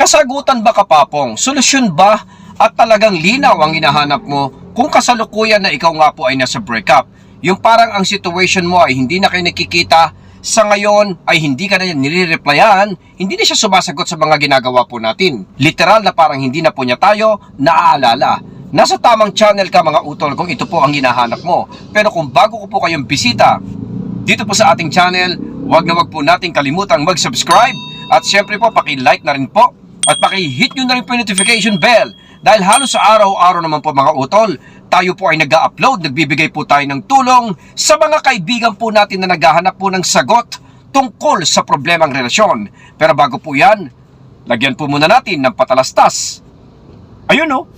Kasagutan ba kapapong? Solusyon ba? At talagang linaw ang hinahanap mo kung kasalukuyan na ikaw nga po ay nasa breakup. Yung parang ang situation mo ay hindi na kayo nakikita, sa ngayon ay hindi ka na nire-replyan, hindi na siya sumasagot sa mga ginagawa po natin. Literal na parang hindi na po niya tayo naaalala. Nasa tamang channel ka mga utol kung ito po ang hinahanap mo. Pero kung bago ko po kayong bisita, dito po sa ating channel, huwag na huwag po nating kalimutang mag-subscribe at syempre po paki-like na rin po at paki-hit nyo na rin po yung notification bell dahil halos sa araw-araw naman po mga utol, tayo po ay nag-upload, nagbibigay po tayo ng tulong sa mga kaibigan po natin na naghahanap po ng sagot tungkol sa problemang relasyon. Pero bago po yan, lagyan po muna natin ng patalastas. Ayun oh.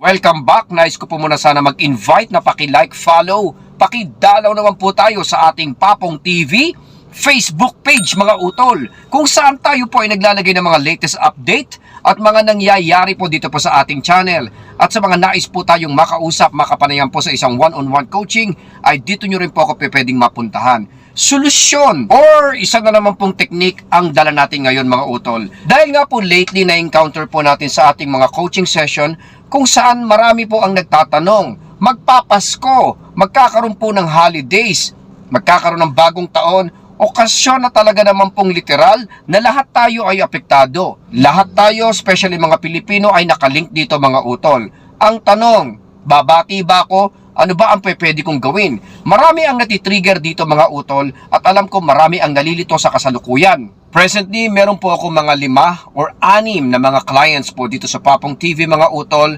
Welcome back. Nice ko po muna sana mag-invite na paki-like, follow, paki-dalaw naman po tayo sa ating Papong TV Facebook page mga utol kung saan tayo po ay naglalagay ng mga latest update at mga nangyayari po dito po sa ating channel at sa mga nais po tayong makausap, makapanayan po sa isang one-on-one coaching ay dito nyo rin po ako pwedeng mapuntahan solusyon or isa na naman pong technique ang dala natin ngayon mga utol. Dahil nga po lately na encounter po natin sa ating mga coaching session kung saan marami po ang nagtatanong, magpapasko, magkakaroon po ng holidays, magkakaroon ng bagong taon, okasyon na talaga naman pong literal na lahat tayo ay apektado. Lahat tayo, especially mga Pilipino, ay nakalink dito mga utol. Ang tanong, babati ba ako? Ano ba ang pwede kong gawin? Marami ang natitrigger dito mga utol at alam ko marami ang nalilito sa kasalukuyan. Presently, meron po ako mga lima or anim na mga clients po dito sa Papong TV mga utol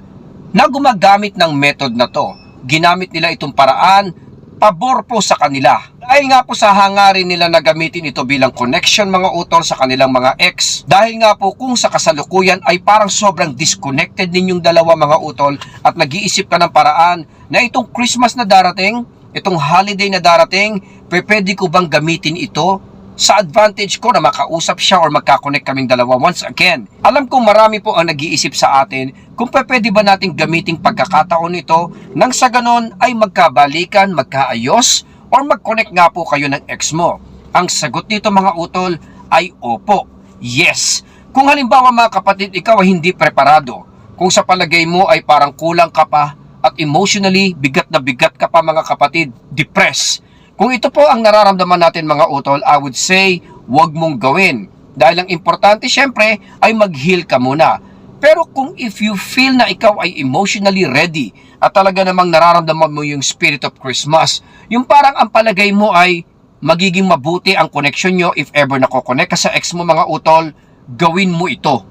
na gumagamit ng method na to. Ginamit nila itong paraan, pabor po sa kanila. Dahil nga po sa hangarin nila na gamitin ito bilang connection mga utol sa kanilang mga ex. Dahil nga po kung sa kasalukuyan ay parang sobrang disconnected ninyong dalawa mga utol at nag-iisip ka ng paraan na itong Christmas na darating, itong holiday na darating, pwede ko bang gamitin ito sa advantage ko na makausap siya or magkakonect kaming dalawa once again. Alam kong marami po ang nag-iisip sa atin kung pwede ba nating gamiting pagkakataon ito nang sa ganon ay magkabalikan, magkaayos, or mag-connect nga po kayo ng ex mo. Ang sagot nito mga utol ay opo, yes. Kung halimbawa mga kapatid, ikaw ay hindi preparado, kung sa palagay mo ay parang kulang ka pa at emotionally bigat na bigat ka pa mga kapatid, depressed, kung ito po ang nararamdaman natin mga utol, I would say, wag mong gawin. Dahil ang importante syempre ay mag-heal ka muna. Pero kung if you feel na ikaw ay emotionally ready at talaga namang nararamdaman mo yung spirit of Christmas, yung parang ang palagay mo ay magiging mabuti ang connection nyo if ever nako-connect ka sa ex mo mga utol, gawin mo ito.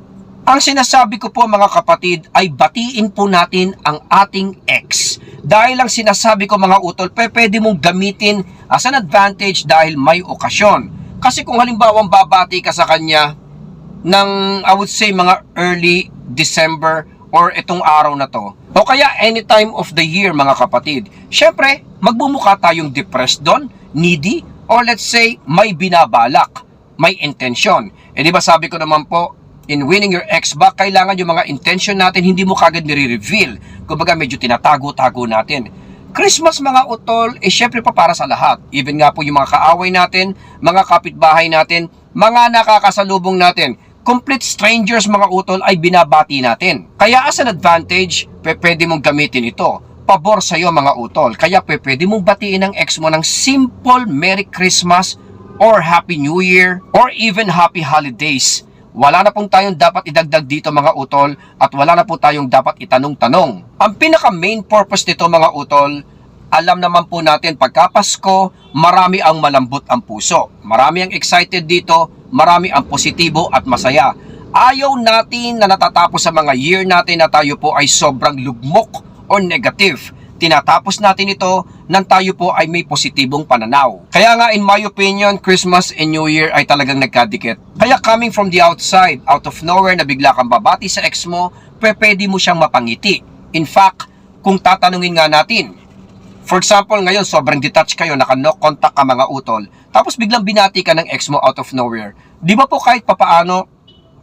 Ang sinasabi ko po mga kapatid ay batiin po natin ang ating ex. Dahil ang sinasabi ko mga utol, pe, pwede mong gamitin as an advantage dahil may okasyon. Kasi kung halimbawa babati ka sa kanya ng I would say mga early December or itong araw na to, o kaya any time of the year mga kapatid, syempre magbumukha tayong depressed doon, needy, or let's say may binabalak, may intention. Eh di ba sabi ko naman po, in winning your ex back, kailangan yung mga intention natin hindi mo kagad nire-reveal. Kumbaga medyo tinatago-tago natin. Christmas mga utol, eh syempre pa para sa lahat. Even nga po yung mga kaaway natin, mga kapitbahay natin, mga nakakasalubong natin, complete strangers mga utol ay binabati natin. Kaya as an advantage, pwede mong gamitin ito. Pabor sa'yo mga utol. Kaya pwede mong batiin ang ex mo ng simple Merry Christmas or Happy New Year or even Happy Holidays. Wala na pong tayong dapat idagdag dito mga utol at wala na po tayong dapat itanong-tanong. Ang pinaka main purpose nito mga utol, alam naman po natin pagka Pasko, marami ang malambot ang puso. Marami ang excited dito, marami ang positibo at masaya. Ayaw natin na natatapos sa mga year natin na tayo po ay sobrang lugmok or negative. Tinatapos natin ito nang tayo po ay may positibong pananaw. Kaya nga in my opinion, Christmas and New Year ay talagang nagkadikit. Kaya coming from the outside, out of nowhere na bigla kang babati sa ex mo, pwede mo siyang mapangiti. In fact, kung tatanungin nga natin, For example, ngayon sobrang detached kayo, naka-no contact ka mga utol, tapos biglang binati ka ng ex mo out of nowhere. Di ba po kahit papaano,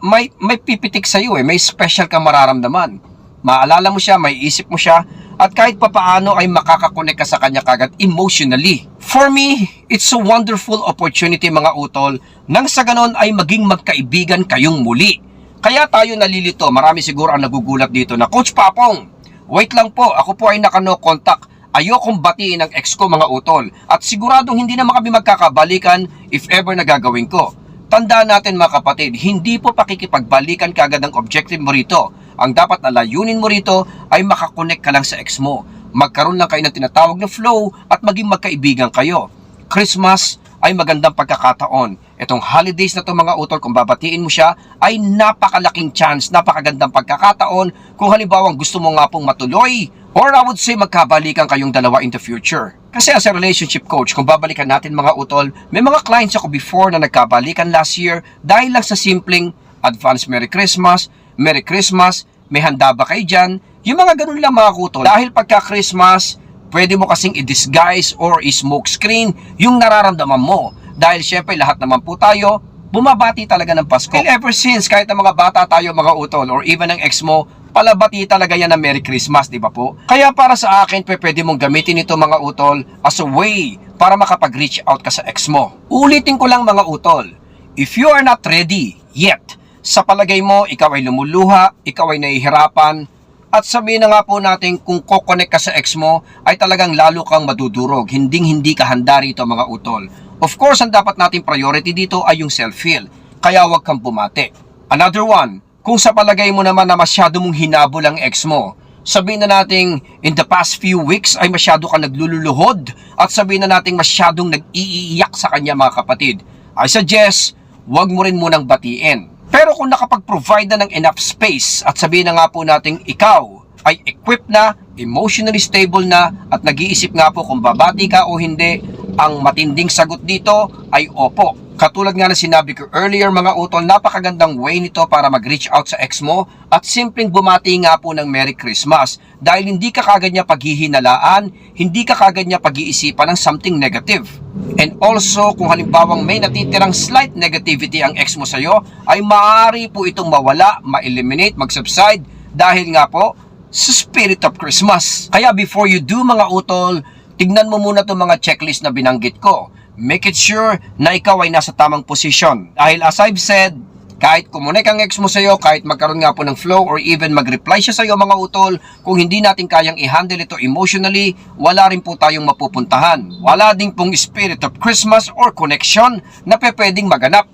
may, may pipitik sa iyo eh, may special kang mararamdaman. Maalala mo siya, may isip mo siya, at kahit papaano ay makakakonek ka sa kanya kagad emotionally. For me, it's a wonderful opportunity mga utol nang sa ganon ay maging magkaibigan kayong muli. Kaya tayo nalilito, marami siguro ang nagugulat dito na, Coach Papong, wait lang po, ako po ay naka no contact. Ayokong batiin ang ex ko mga utol at siguradong hindi naman kami magkakabalikan if ever na gagawin ko. Tandaan natin mga kapatid, hindi po pakikipagbalikan kagad ang objective mo rito. Ang dapat na layunin mo rito ay makakonect ka lang sa ex mo. Magkaroon lang kayo ng tinatawag na flow at maging magkaibigan kayo. Christmas ay magandang pagkakataon. Itong holidays na to mga utol, kung babatiin mo siya, ay napakalaking chance, napakagandang pagkakataon kung halimbawa gusto mo nga pong matuloy or I would say magkabalikan kayong dalawa in the future. Kasi as a relationship coach, kung babalikan natin mga utol, may mga clients ako before na nagkabalikan last year dahil lang sa simpleng advance Merry Christmas, Merry Christmas, may handa ba kayo dyan? Yung mga ganun lang mga utol. Dahil pagka Christmas, pwede mo kasing i-disguise or i-smoke screen yung nararamdaman mo. Dahil syempre lahat naman po tayo, bumabati talaga ng Pasko. And ever since, kahit ang mga bata tayo mga utol or even ang ex mo, palabati talaga yan ng Merry Christmas, di ba po? Kaya para sa akin, pwede mong gamitin ito mga utol as a way para makapag-reach out ka sa ex mo. Ulitin ko lang mga utol, if you are not ready yet, sa palagay mo, ikaw ay lumuluha, ikaw ay nahihirapan, at sabihin na nga po natin kung kokonek ka sa ex mo ay talagang lalo kang madudurog. Hinding hindi ka handa rito mga utol. Of course, ang dapat nating priority dito ay yung self-feel. Kaya huwag kang bumate. Another one, kung sa palagay mo naman na masyado mong hinabol ang ex mo, sabihin na nating in the past few weeks ay masyado ka naglululuhod at sabihin na nating masyadong nag-iiyak sa kanya mga kapatid. I suggest, huwag mo rin munang batiin. Pero kung nakapag-provide na ng enough space at sabihin na nga po nating ikaw ay equipped na, emotionally stable na at nag-iisip nga po kung babati ka o hindi, ang matinding sagot dito ay opo. Katulad nga na sinabi ko earlier mga utol, napakagandang way nito para mag-reach out sa ex mo at simpleng bumati nga po ng Merry Christmas dahil hindi ka kagad niya paghihinalaan, hindi ka kagad niya pag-iisipan ng something negative. And also, kung halimbawang may natitirang slight negativity ang ex mo sa'yo, ay maaari po itong mawala, ma-eliminate, mag-subside dahil nga po sa spirit of Christmas. Kaya before you do mga utol, tignan mo muna itong mga checklist na binanggit ko. Make it sure na ikaw ay nasa tamang posisyon. Dahil as I've said, kahit kumunik ang ex mo sa'yo, kahit magkaroon nga po ng flow or even mag-reply siya sa'yo mga utol, kung hindi natin kayang i-handle ito emotionally, wala rin po tayong mapupuntahan. Wala din pong spirit of Christmas or connection na pwedeng maganap.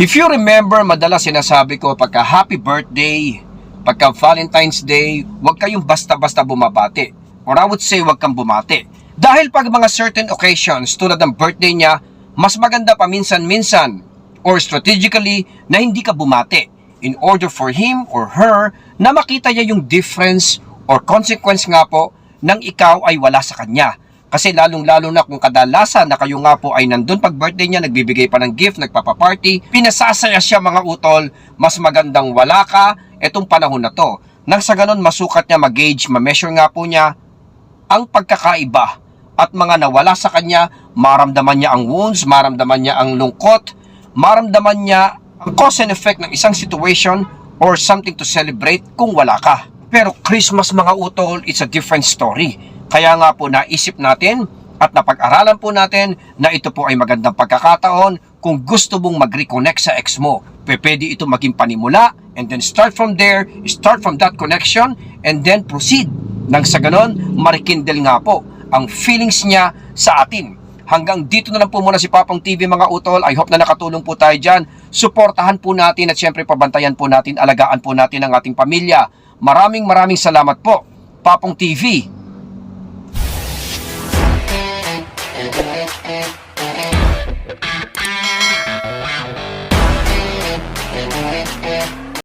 If you remember, madalas sinasabi ko pagka happy birthday, pagka Valentine's Day, huwag kayong basta-basta bumabati. Or I would say huwag kang bumati. Dahil pag mga certain occasions tulad ng birthday niya, mas maganda pa minsan-minsan or strategically na hindi ka bumati in order for him or her na makita niya yung difference or consequence nga po nang ikaw ay wala sa kanya. Kasi lalong-lalo na kung kadalasan na kayo nga po ay nandun pag birthday niya, nagbibigay pa ng gift, nagpapaparty, pinasasaya siya mga utol, mas magandang wala ka etong panahon na to. Nang sa ganun masukat niya, mag-gauge, ma-measure nga po niya ang pagkakaiba at mga nawala sa kanya, maramdaman niya ang wounds, maramdaman niya ang lungkot, maramdaman niya ang cause and effect ng isang situation or something to celebrate kung wala ka. Pero Christmas mga utol, it's a different story. Kaya nga po naisip natin at napag-aralan po natin na ito po ay magandang pagkakataon kung gusto mong mag-reconnect sa ex mo. Pwede ito maging panimula and then start from there, start from that connection and then proceed. Nang sa ganon, marikindle nga po ang feelings niya sa atin. Hanggang dito na lang po muna si Papang TV mga utol. I hope na nakatulong po tayo dyan. Suportahan po natin at syempre pabantayan po natin, alagaan po natin ang ating pamilya. Maraming maraming salamat po. Papong TV.